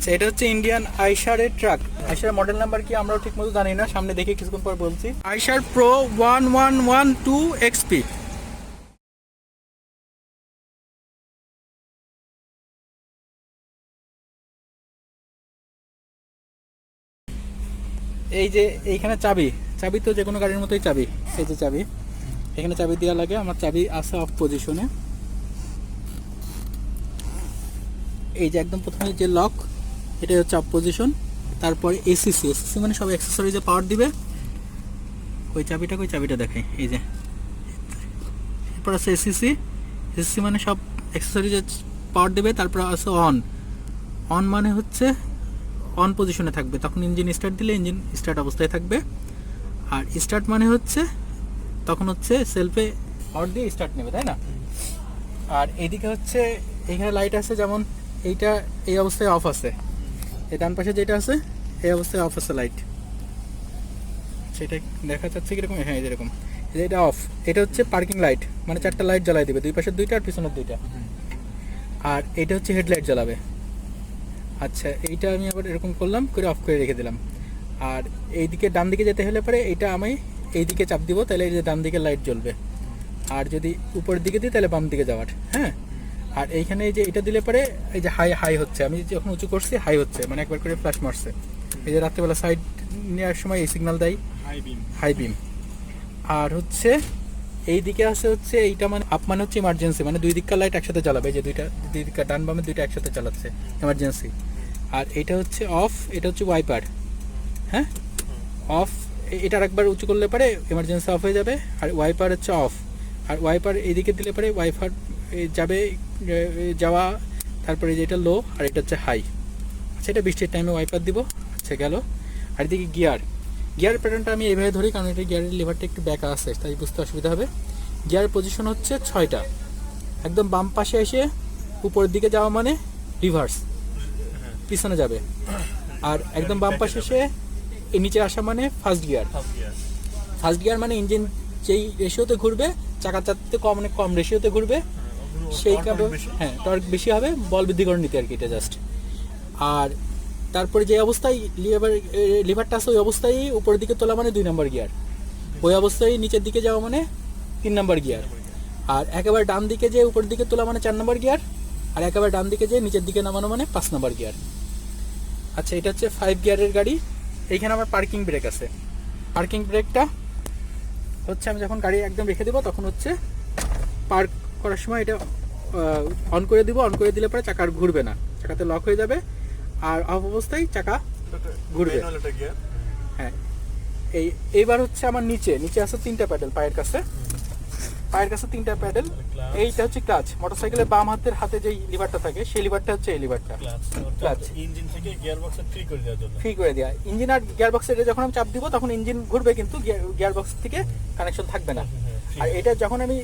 আচ্ছা এটা হচ্ছে ইন্ডিয়ান আইশারের ট্রাক আইশার মডেল নাম্বার কি আমরাও ঠিক মতো জানি না? সামনে দেখে কিছুক্ষণ পর বলছি। Eicher pro one one one two XP এই যে এইখানে চাবি চাবি তো যে কোনো গাড়ির মতোই চাবি এই যে চাবি। এখানে চাবি দেওয়া লাগে, আমার চাবি আছে অফ পজিশনে এই যে একদম প্রথমে যে লক এটা হচ্ছে অফ পজিশন তারপরে এসিসি এসিসি মানে সব অ্যাক্সেসরিজে পাওয়ার দিবে। ওই চাবিটাকে ওই চাবিটা দেখাই, এই যে। এরপর আছে এসিসি এসিসি মানে সব অ্যাক্সেসরিজে পাওয়ার দেবে, তারপর আছে অন অন মানে হচ্ছে অন পজিশনে থাকবে। তখন ইঞ্জিন স্টার্ট দিলে ইঞ্জিন স্টার্ট অবস্থায় থাকবে। আর স্টার্ট মানে হচ্ছে, তখন হচ্ছে সেলফে পাওয়ার দিয়ে স্টার্ট নেবে, তাই না? আর এইদিকে হচ্ছে এখানে লাইট আছে, যেমন এইটা এই অবস্থায় অফ আছে। এই ডান পাশে যেটা আছে, এই অবস্থায় অফ আছে লাইট সেটা দেখা যাচ্ছে কীরকম? হ্যাঁ যেরকম এটা অফ এটা হচ্ছে পার্কিং লাইট মানে চারটা লাইট জ্বালাই দিবে, দুই পাশের দুইটা আর পিছনের দুইটা। আর এটা হচ্ছে হেডলাইট জ্বালাবে। আচ্ছা এইটা আমি আবার এরকম করলাম, করে অফ করে রেখে দিলাম। আর এইদিকে ডান দিকে যেতে হলে পরে এটা আমি এইদিকে চাপ দিব, তাহলে এই যে ডান দিকে লাইট জ্বলবে। আর যদি উপরের দিকে দিই, তাহলে বাম দিকে যাওয়ার। হ্যাঁ? আর এইখানে এই যে এটা দিলে পরে এই যে হাই হাই হচ্ছে। আমি যখন উঁচু করছি হাই হচ্ছে। মানে একবার করে ফ্ল্যাশ মারছে। এই যে রাত্রেবেলা সাইড নেওয়ার সময় এই সিগন্যাল দেয়। হাই বিম হাই বিম আর হচ্ছে এই দিকে আছে হচ্ছে এইটা মানে আপ মানে হচ্ছে ইমার্জেন্সি মানে দুই দিককার লাইট একসাথে চালাবে এই যে দুইটা দুই দিককার ডান বামে দুইটা একসাথে চালাচ্ছে ইমার্জেন্সি আর এটা হচ্ছে অফ এটা হচ্ছে ওয়াইপার হ্যাঁ? অফ এটার একবার উঁচু করলে পরে ইমার্জেন্সি অফ হয়ে যাবে। আর ওয়াইপার হচ্ছে অফ আর ওয়াইপার এইদিকে দিলে পরে ওয়াইফার যাবে যাওয়া, তারপরে যেটা লো আর এটা হচ্ছে হাই আচ্ছা এটা বৃষ্টির টাইমে ওয়াইপার দিব আচ্ছা গেল। আর এদিকে গিয়ার গিয়ার প্যাটার্নটা আমি এইভাবে ধরি, কারণ এটা গিয়ারের লিভারটা একটু ব্যাকা আছে, তাই বুঝতে অসুবিধা হবে। গিয়ার পজিশন হচ্ছে ছয়টা। একদম বাম পাশে এসে উপরের দিকে যাওয়া মানে রিভার্স পিছনে যাবে। আর একদম বাম পাশে এসে নিচে আসা মানে ফার্স্ট গিয়ার ফার্স্ট গিয়ার মানে ইঞ্জিন যেই রেশিওতে ঘুরবে চাকা চারতে কম অনেক কম রেশিওতে ঘুরবে। সেই কারণে হ্যাঁ টর্ক বেশি হবে বল বৃদ্ধিকরণ নিতে আর কি এটা জাস্ট আর তারপরে যে অবস্থায় লিভার লিভারটা আছে ওই অবস্থায় উপরের দিকে তোলা মানে দুই নম্বর গিয়ার ওই অবস্থায় নিচের দিকে যাওয়া মানে তিন নম্বর গিয়ার আর একেবারে ডান দিকে যে উপরের দিকে তোলা মানে চার নম্বর গিয়ার আর একেবারে ডান দিকে যে নিচের দিকে নামানো মানে পাঁচ নম্বর গিয়ার আচ্ছা এটা হচ্ছে ফাইভ গিয়ারের গাড়ি। এইখানে আমার পার্কিং ব্রেক আছে। পার্কিং ব্রেকটা হচ্ছে আমি যখন গাড়ি একদম রেখে দেবো তখন হচ্ছে পার্ক করার সময় এটা অন করে দিব অন করে দিলে পরে চাকা আর ঘুরবে না। চাকাতে লক হয়ে যাবে আর অফ অবস্থায় চাকা ঘুরবে। হ্যাঁ। এই এইবার হচ্ছে আমার নিচে নিচে আছে তিনটা প্যাডেল পায়ের কাছে। পায়ের কাছে তিনটা প্যাডেল। এইটা হচ্ছে ক্লাচ মোটরসাইকেলের বাম হাতের হাতে যেই লিভারটা থাকে সেই লিভারটা হচ্ছে এই লিভারটা ক্লাচ ইঞ্জিন থেকে গিয়ার বক্সে ফ্রি করে দেওয়ার জন্য। ফ্রি করে দেওয়া ইঞ্জিন আর গিয়ার বক্সে যখন আমি চাপ দিব তখন ইঞ্জিন ঘুরবে কিন্তু গিয়ার বক্স থেকে কানেকশন থাকবে না। আর এটা যখন আমি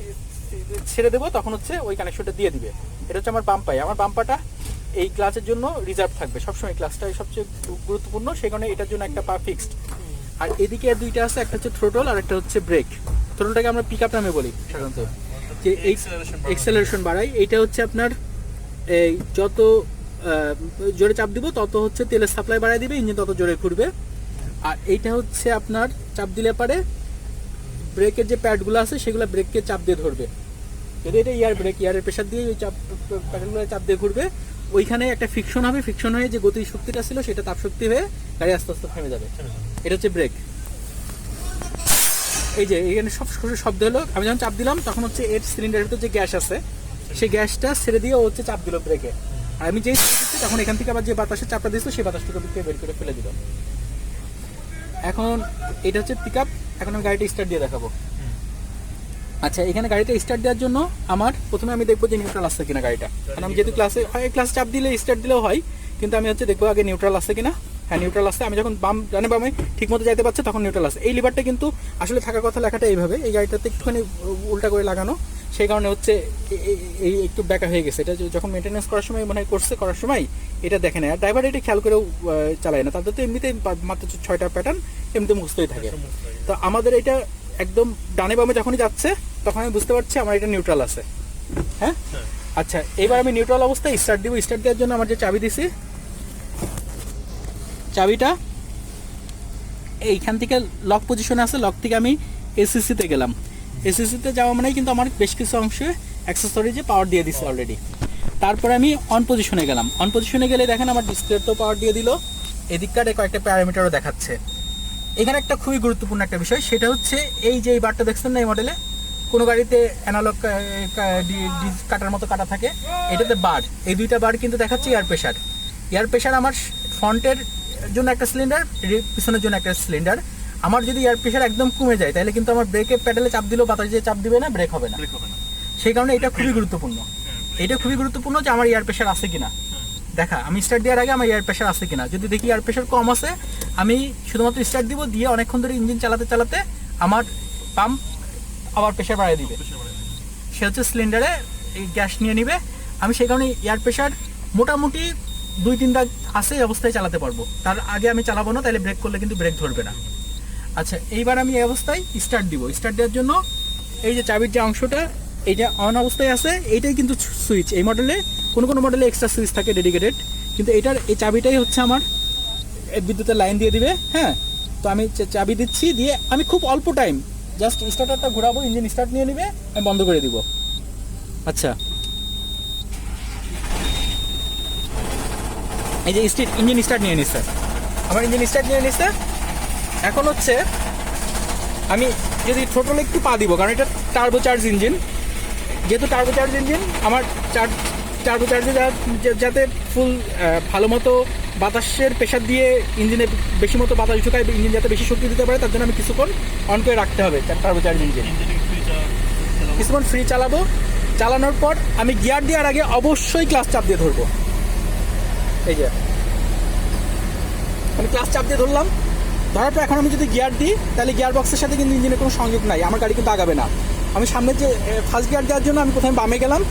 ছেড়ে দেবো তখন হচ্ছে ওই কানেকশনটা দিয়ে দিবে। এটা হচ্ছে আমার বাম পায়ে আমার বাম্পাটা এই ক্লাসের জন্য রিজার্ভ থাকবে। সবসময় ক্লাসটাই সবচেয়ে গুরুত্বপূর্ণ। সেই কারণে এটার জন্য একটা পা ফিক্সড আর এদিকে দুইটা আছে একটা হচ্ছে থ্রোটল আর একটা হচ্ছে ব্রেক থ্রোটলটাকে আমরা পিক আপ নামে বলি সাধারণত। যে এক্সেলারেশন বাড়াই এইটা হচ্ছে আপনার এই যত জোরে চাপ দিব তত হচ্ছে তেলের সাপ্লাই বাড়ায় দিবে ইঞ্জিন তত জোরে ঘুরবে। আর এইটা হচ্ছে আপনার চাপ দিলে পারে ব্রেকের যে প্যাডগুলো আছে, সেগুলো ব্রেককে চাপ দিয়ে ধরবে। যদি এটা ইয়ার ব্রেক ইয়ারের প্রেশার দিয়ে ওই চাপ প্যাডেলগুলো চাপ দিয়ে ঘুরবে, ওইখানে একটা ফিকশন হবে। ফিকশন হয়ে যে গতি শক্তিটা ছিল, সেটা তাপ শক্তি হয়ে গাড়ি আস্তে আস্তে থেমে যাবে। এটা হচ্ছে ব্রেক এই যে, এখানে সব শব্দ হলো। আমি যখন চাপ দিলাম, তখন হচ্ছে এর সিলিন্ডারের ভিতর যে গ্যাস আছে, সেই গ্যাসটা ছেড়ে দিয়ে হচ্ছে চাপ দিল ব্রেকে আর আমি যেই দিচ্ছি, তখন এখান থেকে আবার যে বাতাসের চাপটা দিয়েছিল, সেই বাতাসটুকু বের করে ফেলে দিল। এখন, এটা হচ্ছে পিক আপ এখন আমি গাড়িটা স্টার্ট দিয়ে দেখাবো। আচ্ছা এখানে গাড়িটা স্টার্ট দেওয়ার জন্য আমার প্রথমে আমি দেখব যে নিউট্রাল আসছে কিনা গাড়িটা। কারণ আমি যেহেতু ক্লাসে হয় ক্লাস চাপ দিলে স্টার্ট দিলেও হয় কিন্তু আমি হচ্ছে দেখব আগে নিউট্রাল আসছে কিনা। হ্যাঁ নিউট্রাল আসছে আমি যখন বাম জানে বামে ঠিক মতো যাইতে পারছে তখন নিউট্রাল আসছে এই লিভারটা কিন্তু আসলে থাকার কথা লেখাটা এইভাবে। এই গাড়িটাতে একটুখানি উল্টা করে লাগানো। সেই কারণে হচ্ছে এই একটু ব্যাকা হয়ে গেছে। এটা যখন মেনটেন্যান্স করার সময় মনে হয় করছে করার সময় এটা দেখে না আর ড্রাইভার এটা খেয়াল করেও চালায় না। তাদের তো এমনিতেই পা- মাত্র ছয়টা প্যাটার্ন এমনিতে মুখস্থই থাকে। তো আমাদের এটা একদম ডানে বামে যখনই যাচ্ছে তখন আমি বুঝতে পারছি আমার এটা নিউট্রাল আছে। হ্যাঁ? আচ্ছা। এবার আমি নিউট্রাল অবস্থায় স্টার্ট দিব। স্টার্ট দেওয়ার জন্য আমার যে চাবি দিছি চাবিটা এইখান থেকে লক পজিশনে আছে। লক থেকে আমি এসিসিতে গেলাম। এসিসিতে যাওয়া মানেই কিন্তু আমার বেশ কিছু অংশে অ্যাক্সেসরিজে পাওয়ার দিয়ে দিছে অলরেডি তারপরে আমি অন পজিশনে গেলাম। অন পজিশনে গেলে দেখেন আমার ডিসপ্লে তো পাওয়ার দিয়ে দিল। এদিককার কয়েকটা প্যারামিটারও দেখাচ্ছে। এখানে একটা খুবই গুরুত্বপূর্ণ একটা বিষয়, সেটা হচ্ছে এই যে এই বারটা দেখছেন না এই মডেলে কোনো গাড়িতে অ্যানালগ কাটার মতো কাটা থাকে। এটাতে বার এই দুইটা বার কিন্তু দেখাচ্ছে এয়ার প্রেশার এয়ার প্রেশার আমার ফ্রন্টের জন্য একটা সিলিন্ডার পিছনের জন্য একটা সিলিন্ডার আমার যদি এয়ার প্রেশার একদম কমে যায় তাহলে কিন্তু আমার ব্রেকের প্যাডেলে চাপ দিলেও বাতাস দিয়ে চাপ দিবে না ব্রেক হবে না। ব্রেক সেই কারণে এটা খুবই গুরুত্বপূর্ণ। এটা খুবই গুরুত্বপূর্ণ যে আমার এয়ার প্রেশার আছে কিনা। দেখা আমি স্টার্ট দেওয়ার আগে আমার এয়ার প্রেশার আছে কিনা। যদি দেখি এয়ার প্রেশার কম আছে আমি শুধুমাত্র স্টার্ট দিব দিয়ে অনেকক্ষণ ধরে ইঞ্জিন চালাতে চালাতে আমার পাম্প আবার প্রেশার বাড়িয়ে দিবে। সে হচ্ছে সিলিন্ডারে এই গ্যাস নিয়ে নিবে। আমি সেই কারণে এয়ার প্রেশার মোটামুটি দুই তিনটা আছে এই অবস্থায় চালাতে পারব। তার আগে আমি চালাবো না তাহলে ব্রেক করলে কিন্তু ব্রেক ধরবে না। আচ্ছা এইবার আমি এই অবস্থায় স্টার্ট দিব। স্টার্ট দেওয়ার জন্য এই যে চাবির যে অংশটা, এইটা অন অবস্থায় আছে। এইটাই কিন্তু সুইচ এই মডেলে কোনো কোনো মডেলে এক্সট্রা সুইচ থাকে ডেডিকেটেড কিন্তু এটার, এই চাবিটাই হচ্ছে আমার বিদ্যুতের লাইন দিয়ে দিবে হ্যাঁ? তো আমি চাবি দিচ্ছি দিয়ে আমি খুব অল্প টাইম জাস্ট স্টার্টারটা ঘোরাবো ইঞ্জিন স্টার্ট নিয়ে নিবে, আমি বন্ধ করে দিব। আচ্ছা। এই যে ইঞ্জিন স্টার্ট নিয়ে নিচ্ছে আমার ইঞ্জিন স্টার্ট নিয়ে নিচ্ছে এখন হচ্ছে আমি যদি থ্রোটলে একটু পা দিব কারণ এটা টার্বো চার্জ ইঞ্জিন যেহেতু টার্বো চার্জ ইঞ্জিন আমার চার টার্বো চার্জে যাতে ফুল ভালো মতো বাতাসের প্রেশার দিয়ে ইঞ্জিনে বেশি মতো বাতাস ঢুকায় ইঞ্জিন যাতে বেশি শক্তি দিতে পারে তার জন্য আমি কিছুক্ষণ অন করে রাখতে হবে টার্বো চার্জ ইঞ্জিন কিছুক্ষণ ফ্রি চালাবো। চালানোর পর আমি গিয়ার দেওয়ার আগে অবশ্যই ক্লাস চাপ দিয়ে ধরবো। এই যে। আমি ক্লাস চাপ দিয়ে ধরলাম। পর এখন আমি যদি গিয়ার দিই, তাহলে গিয়ার বক্সের সাথে কিন্তু ইঞ্জিনের কোনো সংযোগ নাই, আমার গাড়ি কিন্তু আগাবে না। আমি সামনে যে ফার্স্ট গিয়ার দেওয়ার জন্য আমি প্রথমে বামে গেলাম,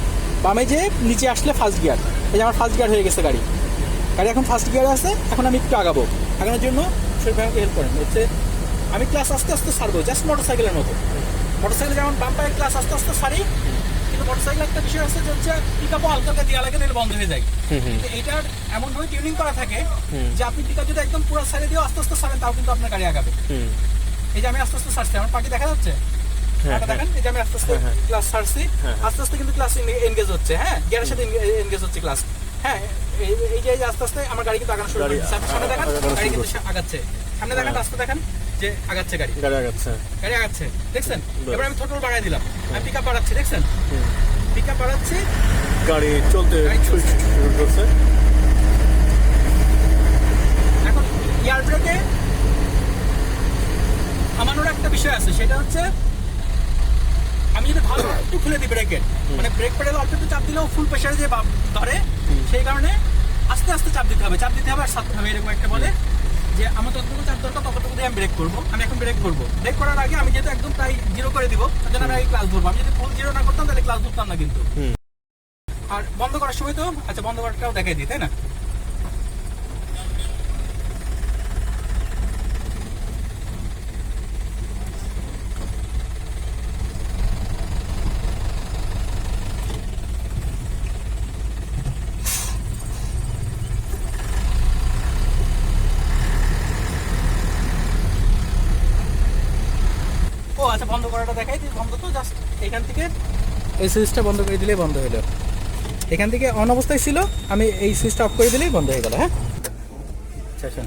বামে যে নিচে আসলে ফার্স্ট গিয়ার এই যে আমার ফার্স্ট গিয়ার হয়ে গেছে গাড়ি। গাড়ি এখন ফার্স্ট গিয়ারে আছে, এখন আমি একটু আগাবো। আগানোর জন্য শরীফ আমাকে হেল্প করেন, হচ্ছে আমি ক্লাস আস্তে আস্তে সারবো জাস্ট মোটর সাইকেলের মতো। মোটর সাইকেল যেমন বাম পায়ের ক্লাস আস্তে আস্তে সারি কিন্তু মোটর সাইকেল একটা বিষয় আছে যে হচ্ছে পিক আপও হালকা হালকা দেওয়া লাগে নাহলে বন্ধ হয়ে যায়। কিন্তু এইটার এমনভাবে টিউনিং করা থাকে যে আপনি পিক যদি একদম পুরো সারি দিয়ে আস্তে আস্তে সারেন তাও কিন্তু আপনার গাড়ি আগাবে। এই যে আমি আস্তে আস্তে সারছি আমার পাখি দেখা যাচ্ছে? দেখেন এই যে আমি আস্তে আস্তে ক্লাস সারছি আস্তে আস্তে কিন্তু ক্লাস এনগেজ হচ্ছে হ্যাঁ? গিয়ারের সাথে এনগেজ হচ্ছে ক্লাস হ্যাঁ এই এই যে আস্তে আস্তে আমার গাড়ি কিন্তু আগানো শুরু করে গাড়ি দিচ্ছে আপনি সামনে দেখেন গাড়ি কিন্তু আগাচ্ছে। সামনে দেখেন রাস্তা দেখেন। যে আগাচ্ছে গাড়ি। গাড়ি আগাচ্ছে। গাড়ি আগাচ্ছে। দেখছেন? এবার আমি থ্রোটল বাড়াই দিলাম। আমি পিক আপ বাড়াচ্ছি দেখছেন? পিক আপ বাড়াচ্ছি। গাড়ি চলতে। শুরু করছে এখন এয়ার ব্রেকে আমানোর একটা বিষয় আছে সেটা হচ্ছে আমি যদি ভালো একটু খুলে দিই ব্রেকের মানে ব্রেক প্যাডেল অল্প একটু চাপ দিলেও ফুল প্রেশারে যে ধরে সেই কারণে আস্তে আস্তে চাপ দিতে হবে। চাপ দিতে হবে আর সাথে হবে এরকম একটা বলে। যে আমার যতটুকু চাপ দরকার ততটুকু দিয়ে আমি ব্রেক করব। আমি এখন ব্রেক করব। ব্রেক করার আগে আমি যেহেতু একদম প্রায় জিরো করে দিব তার জন্য আমি ক্লাস ধরবো। আমি যদি ফুল জিরো না করতাম তাহলে ক্লাস ধরতাম না কিন্তু। আর বন্ধ করার সময় তো আচ্ছা বন্ধ করাটাও দেখাই দিই তাই না ও আচ্ছা বন্ধ করাটা দেখাই দিই বন্ধ তো জাস্ট এখান থেকে এই সুইচটা বন্ধ করে দিলেই বন্ধ হলো এখান থেকে অন অবস্থায় ছিল, আমি এই সুইচটা অফ করে দিলেই বন্ধ হয়ে গেল হ্যাঁ? আচ্ছা আচ্ছা